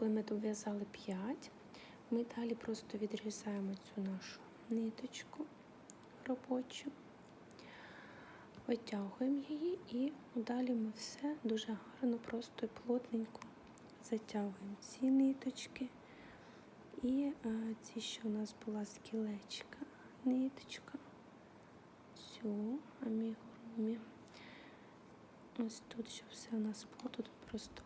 коли ми дов'язали 5, ми далі просто відрізаємо цю нашу ниточку робочу, витягуємо її і далі ми все дуже гарно, просто і плотненько затягуємо ці ниточки. І е, ці, що у нас була з кілечка, ниточка, цю амігурумі. Ось тут, щоб все у нас було, тут просто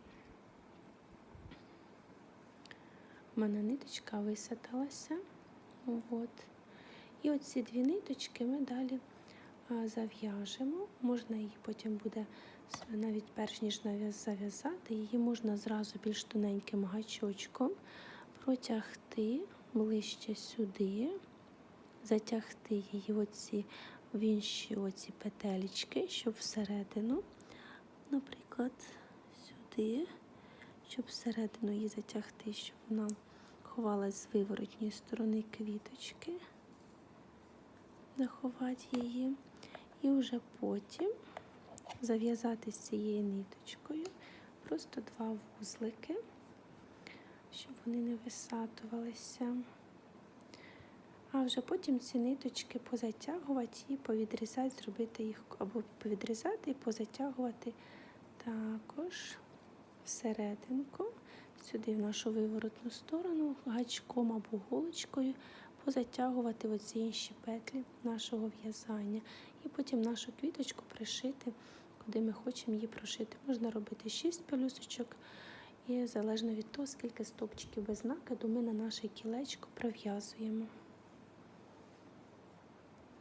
у мене ниточка висадилася. От. І оці дві ниточки ми далі зав'яжемо. Можна її потім буде, навіть перш ніж зав'язати, її можна зразу більш тоненьким гачочком протягти ближче сюди, затягти її оці, в інші оці петелечки, щоб всередину, наприклад, сюди, щоб всередину її затягти, щоб вона ховалась з виворотньої сторони квіточки, заховати її. І вже потім зав'язати з цією ниточкою просто два вузлики, щоб вони не висатувалися. А вже потім ці ниточки позатягувати і повідрізати, зробити їх або повідрізати і позатягувати також всерединку, сюди в нашу виворотну сторону, гачком або голочкою, позатягувати оці інші петлі нашого в'язання. І потім нашу квіточку пришити, куди ми хочемо її прошити. Можна робити 6 пелюсочок, і залежно від того, скільки стопчиків без накиду ми на наше кілечко пров'язуємо.